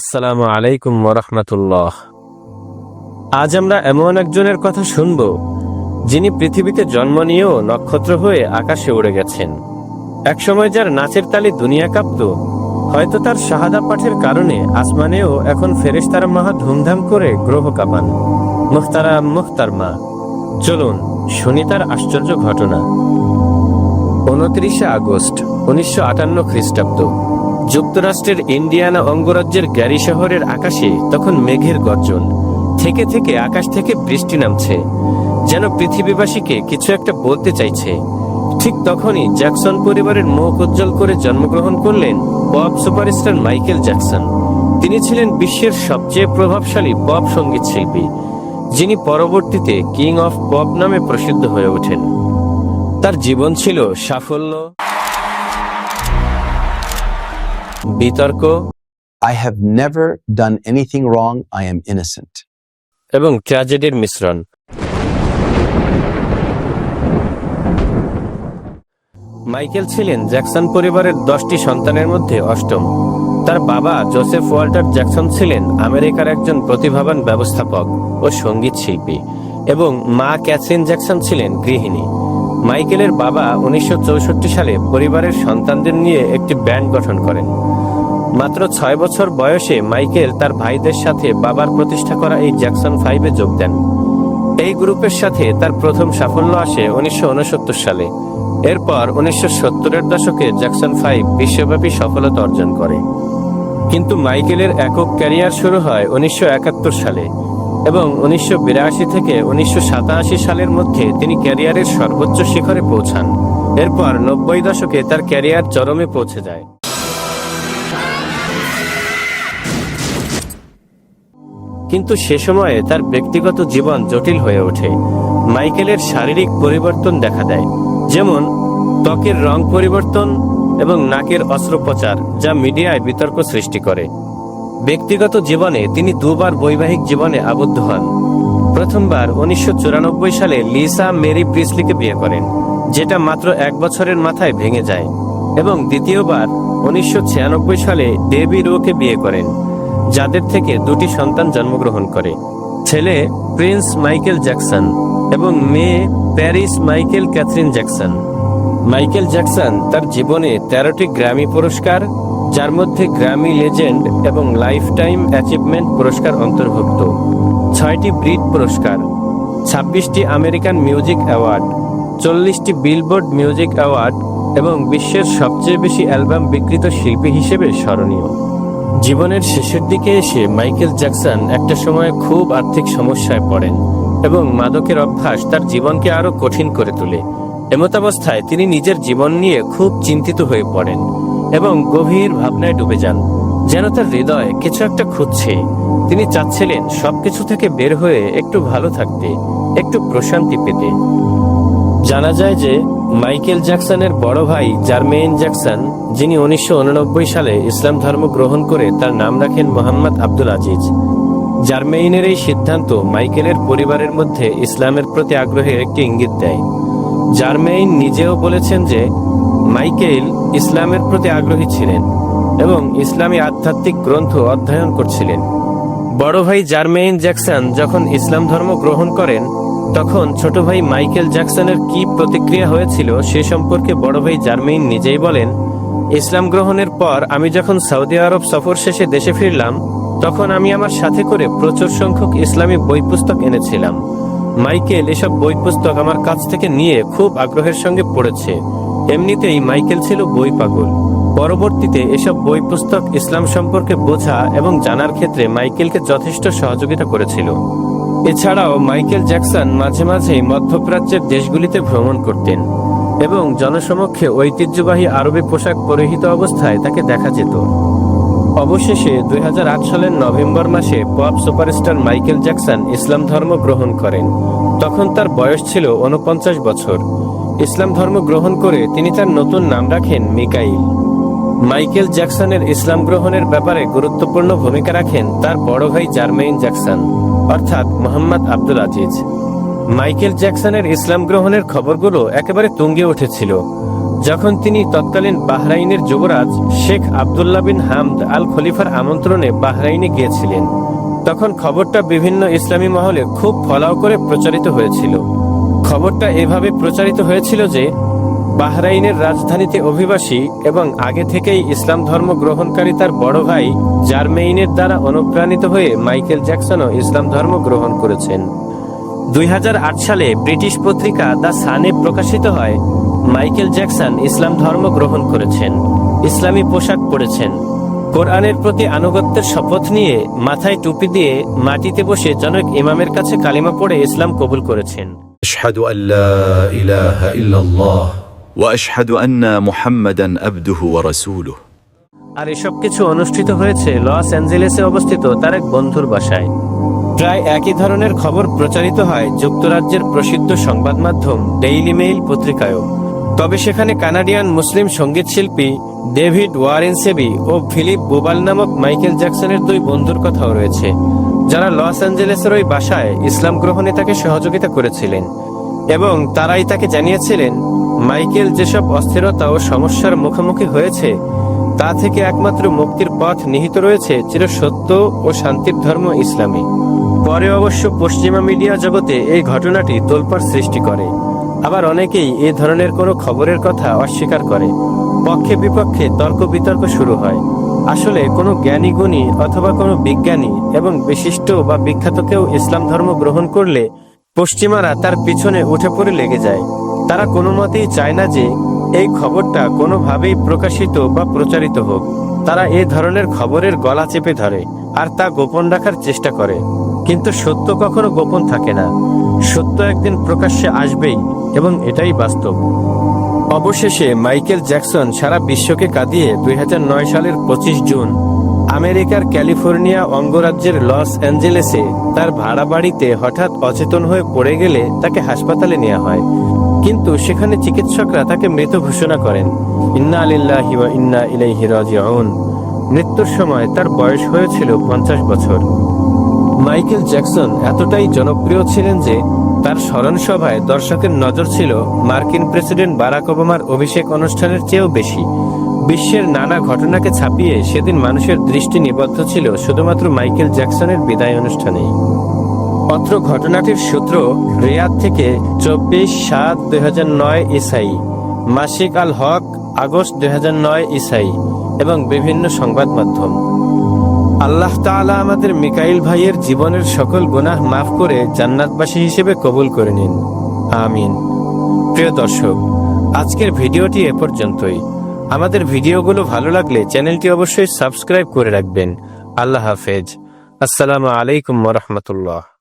আসসালামু আলাইকুম ওরহমতুল্লাহ আজ আমরা এমন একজনের কথা শুনব, যিনি পৃথিবীতে জন্ম নিয়েও নক্ষত্র হয়ে আকাশে উড়ে গেছেন। একসময় যার নাচের তালে দুনিয়া কাঁপত, হয়তো তার শাহাদা পাঠের কারণে আসমানেও এখন ফেরেশতারা মহা ধুমধাম করে গ্রহ কাঁপান। মুখতারা মুখতার মা, চলুন শুনি তার আশ্চর্য ঘটনা। উনত্রিশে আগস্ট, উনিশশো আটান্ন খ্রিস্টাব্দ। যুক্তরাষ্ট্রের ইন্ডিয়ানা অঙ্গরাজ্যের গ্যারি শহরের আকাশে তখন মেঘের গর্জন। থেকে থেকে আকাশ থেকে বৃষ্টি নামছে। যেন পৃথিবীবাসীকে কিছু একটা বলতে চাইছে। ঠিক তখনই জ্যাকসন পরিবারের মুখ উজ্জ্বল করে জন্মগ্রহণ করলেন পপ সুপারস্টার মাইকেল জ্যাকসন। তিনি ছিলেন বিশ্বের সবচেয়ে প্রভাবশালী পপ সংগীত শিল্পী, যিনি পরবর্তীতে কিং অফ পপ নামে প্রসিদ্ধ হয়ে ওঠেন। তার জীবন ছিল সাফল্য বিতর্ক I have never done anything wrong. I am innocent এবং ট্র্যাজেডির মিশ্রণ। মাইকেল ছিলেন জ্যাকসন পরিবারের দশটি সন্তানের মধ্যে অষ্টম। তার বাবা জোসেফ ওয়াল্টার জ্যাকসন ছিলেন আমেরিকার একজন প্রতিভাবান ব্যবস্থাপক ও সংগীত শিল্পী এবং মা ক্যাথরিন জ্যাকসন ছিলেন গৃহিণী। মাইকেলের বাবা উনিশশো চৌষট্টি সালে পরিবারের সন্তানদের নিয়ে একটি ব্যান্ড গঠন করেন। মাত্র ছয় বছর বয়সে মাইকেল তার ভাইদের সাথে বাবার প্রতিষ্ঠা করা এই জ্যাকসন ফাইভে যোগ দেন। এই গ্রুপের সাথে তার প্রথম সাফল্য আসে উনিশশো উনসত্তর সালে। এরপর উনিশশো সত্তরের দশকে জ্যাকসন ফাইভ বিশ্বব্যাপী সফলতা অর্জন করে। কিন্তু মাইকেলের একক ক্যারিয়ার শুরু হয় উনিশশো একাত্তর সালে। এবং উনিশশো বিরাশি থেকে উনিশশো সাতাশি সালের মধ্যে তিনি ক্যারিয়ারের সর্বোচ্চ শিখরে পৌঁছান। এরপর নব্বই দশকে তার ক্যারিয়ার চরমে পৌঁছে যায়। কিন্তু সে সময়ে তার ব্যক্তিগত জীবন জটিল হয়ে ওঠে। মাইকেলের শারীরিক পরিবর্তন দেখা দেয়, যেমন ত্বকের রং পরিবর্তন এবং নাকের অস্ত্রোপচার যা মিডিয়ায় বিতর্ক সৃষ্টি করে। ব্যক্তিগত জীবনে তিনি দুবার বৈবাহিক জীবনে আবদ্ধ হন। প্রথমবার উনিশশো চুরানব্বই সালে লিসা মেরি প্রিসলিকে বিয়ে করেন, যেটা মাত্র এক বছরের মাথায় ভেঙে যায়, এবং দ্বিতীয়বার উনিশশো ছিয়ানব্বই সালে ডেবি রোকে বিয়ে করেন, যাদের থেকে দুটি সন্তান জন্মগ্রহণ করে, ছেলে প্রিন্স মাইকেল জ্যাকসন এবং মেয়ে Paris Michael Katherine Jackson. Michael Jackson তার জীবনে তেরোটি গ্র্যামি পুরস্কার যার মধ্যে গ্র্যামি লেজেন্ড এবং লাইফ টাইম অ্যাচিভমেন্ট পুরস্কার অন্তর্ভুক্ত। ছয়টি ব্রিট পুরস্কার, ছাব্বিশটি আমেরিকান মিউজিক অ্যাওয়ার্ড চল্লিশটি বিলবোর্ড মিউজিক অ্যাওয়ার্ড এবং বিশ্বের সবচেয়ে বেশি অ্যালবাম বিক্রিত শিল্পী হিসেবে স্মরণীয়। জীবনের শেষের দিকে এসে মাইকেল জ্যাকসন একটা সময় খুব আর্থিক সমস্যায় পড়েন এবং মাদকের অভ্যাস তার জীবনকে আরও কঠিন করে তোলে। এমতাবস্থায় তিনি নিজের জীবন নিয়ে খুব চিন্তিত হয়ে পড়েন। এবং গভীর ভাবনায় ডুবে যান। যেন তার হৃদয়ে কিছু একটা খুঁজছে। তিনি চাচ্ছিলেন সবকিছু থেকে বের হয়ে একটু ভালো থাকতে, একটু প্রশান্তি পেতে। জানা যায় যে মাইকেল জ্যাকসনের বড় ভাই জার্মেইন জ্যাকসন, যিনি উনিশশো সালে ইসলাম ধর্ম গ্রহণ করে তার নাম রাখেন মোহাম্মদ আব্দুল আজিজ। জার্মেইনের এই সিদ্ধান্ত মাইকেলের পরিবারের মধ্যে ইসলামের প্রতি আগ্রহের একটি ইঙ্গিত দেয়। জার্মেইন নিজেও বলেছেন যে মাইকেল ইসলামের প্রতি আগ্রহী ছিলেন এবং ইসলামী আধ্যাত্মিক গ্রন্থ অধ্যয়ন করছিলেন। বড় ভাই জার্মেইন জ্যাকসন যখন ইসলাম ধর্ম গ্রহণ করেন, তখন ছোট ভাই মাইকেল জ্যাকসনের কি প্রতিক্রিয়া হয়েছিল সে সম্পর্কে বড় ভাই জার্মেইন নিজেই বলেন, ইসলাম গ্রহণের পর আমি যখন সৌদি আরব সফর শেষে দেশে ফিরলাম, তখন আমি আমার সাথে করে প্রচুর সংখ্যক ইসলামী বই পুস্তক এনেছিলাম। মাইকেল এসব বই পুস্তক আমার কাছ থেকে নিয়ে খুব আগ্রহের সঙ্গে পড়েছে। এমনিতেই মাইকেল ছিল বই পাগল। পরবর্তীতে এসব বই পুস্তক ইসলাম সম্পর্কে বোঝা এবং জানার ক্ষেত্রে মাইকেলকে যথেষ্ট সহযোগিতা করেছিল। এছাড়াও মাইকেল জ্যাকসন মাঝে মাঝেই মধ্যপ্রাচ্যের দেশগুলিতে ভ্রমণ করতেন এবং জনসমক্ষে ঐতিহ্যবাহী আরবি পোশাক পরিহিত অবস্থায় তাকে দেখা যেত। অবশেষে দুই হাজার আট সালের নভেম্বর মাসে পপ সুপারস্টার মাইকেল জ্যাকসন ইসলাম ধর্ম গ্রহণ করেন। তখন তার বয়স ছিল উনপঞ্চাশ বছর। ইসলাম ধর্ম গ্রহণ করে তিনি তার নতুন নাম রাখেন মিকাইল। মাইকেল জ্যাকসনের ইসলাম গ্রহণের ব্যাপারে গুরুত্বপূর্ণ ভূমিকা রাখেন তার বড় ভাই জার্মেইন জ্যাকসন, অর্থাৎ মোহাম্মদ আব্দুল আজিজ। মাইকেল জ্যাকসনের ইসলাম গ্রহণের খবরগুলো একেবারে তুঙ্গে উঠেছিল। যখন তিনি তৎকালীন বাহরাইনের যুবরাজ শেখ আবদুল্লাহ বিন হামদ আল খলিফার আমন্ত্রণে বাহরাইনে গিয়েছিলেন, তখন খবরটা বিভিন্ন ইসলামী মহলে খুব ফলাও করে প্রচারিত হয়েছিল। খবরটা এভাবে প্রচারিত হয়েছিল যে বাহরাইনের রাজধানীতে অভিবাসী এবং আগে থেকেই ইসলাম ধর্ম গ্রহণকারী তার বড় ভাই জার্মেইনের দ্বারা অনুপ্রাণিত হয়ে মাইকেল জ্যাকসনও ইসলাম ধর্ম গ্রহণ করেছেন। দুই হাজার আট সালে ব্রিটিশ পত্রিকা দ্য সানে প্রকাশিত হয়, মাইকেল জ্যাকসন ইসলাম ধর্ম গ্রহণ করেছেন, ইসলামী পোশাক পরেছেন। কোরআনের প্রতি আনুগত্যের শপথ নিয়ে মাথায় টুপি দিয়ে মাটিতে বসে জনক ইমামের কাছে কালিমা পড়ে ইসলাম কবুল করেছেন। اشهد ان لا اله الا الله واشهد ان محمدا عبده ورسوله আর এসব কিছু অনুষ্ঠিত হয়েছে লস অ্যাঞ্জেলেসে অবস্থিত তার এক বন্ধুর বাসায় প্রায় একই ধরনের খবর প্রচারিত হয় যুক্তরাজ্যের প্রসিদ্ধ সংবাদ মাধ্যম ডেইলি মেইল পত্রিকায়ও তবে সেখানে কানাডিয়ান মুসলিম সঙ্গীত শিল্পী ডেভিড ওয়ারেনসেবি ও ফিলিপ বুবাল নামক মাইকেল জ্যাকসনের দুই বন্ধুর কথাও রয়েছে যারা লস অ্যাঞ্জেলেসের ওই বাসায় ইসলাম গ্রহণে তাকে সহযোগিতা করেছিলেন এবং তারাই তাকে জানিয়েছিলেন, মাইকেল, যেসব অস্থিরতা ও সমস্যার মুখোমুখি হয়েছে, তা থেকে একমাত্র মুক্তির পথ নিহিত রয়েছে চির সত্য ও শান্তির ধর্ম ইসলামে। পরে অবশ্য পশ্চিমা মিডিয়া জগতে এই ঘটনাটি তোলপাড় সৃষ্টি করে। আবার অনেকেই এ ধরনের কোনো খবরের কথা অস্বীকার করে। পক্ষে বিপক্ষে তর্ক বিতর্ক শুরু হয়। আসলে কোনো জ্ঞানী গুণী অথবা কোনো বিজ্ঞানী এবং বিশিষ্ট বা বিখ্যাত কেউ ইসলাম ধর্ম গ্রহণ করলে পশ্চিমারা তার পিছনে উঠে পড়ে লেগে যায়। তারা কোনো মতেই চায় না যে এই খবরটা কোনোভাবেই প্রকাশিত বা প্রচারিত হোক। তারা এ ধরনের খবরের গলা চেপে ধরে আর তা গোপন রাখার চেষ্টা করে। কিন্তু সত্য কখনো গোপন থাকে না। সত্য একদিন প্রকাশ্যে আসবেই এবং এটাই বাস্তব। অবশেষে মাইকেল জ্যাকসন সারা বিশ্বকে কাঁদিয়ে দুই হাজার নয় সালের পঁচিশ জুন আমেরিকার ক্যালিফোর্নিয়া অঙ্গরাজ্যের লস অ্যাঞ্জেলেসে তার ভাড়া বাড়িতে হঠাৎ অচেতন হয়ে পড়ে গেলে তাকে হাসপাতালে নেওয়া হয়। কিন্তু সেখানে চিকিৎসকরা তাকে মৃত ঘোষণা করেন। ইন্না আলিল্লাহি ইন্না ইলাইহি মৃত্যুর সময় তার বয়স হয়েছিল পঞ্চাশ বছর। মাইকেল জ্যাকসন এতটাই জনপ্রিয় ছিলেন যে তার স্মরণ সভায় দর্শকের নজর ছিল মার্কিন প্রেসিডেন্ট বারাক ওবামার অভিষেক অনুষ্ঠানের চেয়েও বেশি। বিশ্বের নানা ঘটনাকে ছাপিয়ে সেদিন মানুষের দৃষ্টি নিবদ্ধ ছিল শুধুমাত্র মাইকেল জ্যাকসনের বিদায় অনুষ্ঠানেই। অত্র ঘটনাটির সূত্র রিয়াদ থেকে চব্বিশ সাত দুই হাজার নয় ইসাই, মাসিক আল হক আগস্ট দুই হাজার নয় ইসাই এবং বিভিন্ন সংবাদ মাধ্যম। আল্লাহ তালা আমাদের মিকাইল ভাইয়ের জীবনের সকল গুনাহ মাফ করে জান্নাতবাসী হিসেবে কবুল করে নিন। আমিন। প্রিয় দর্শক, আজকের ভিডিওটি এ পর্যন্তই। আমাদের ভিডিওগুলো ভালো লাগলে চ্যানেলটি অবশ্যই সাবস্ক্রাইব করে রাখবেন। আল্লাহ হাফেজ। আসসালামু আলাইকুম রহমতুল্লাহ।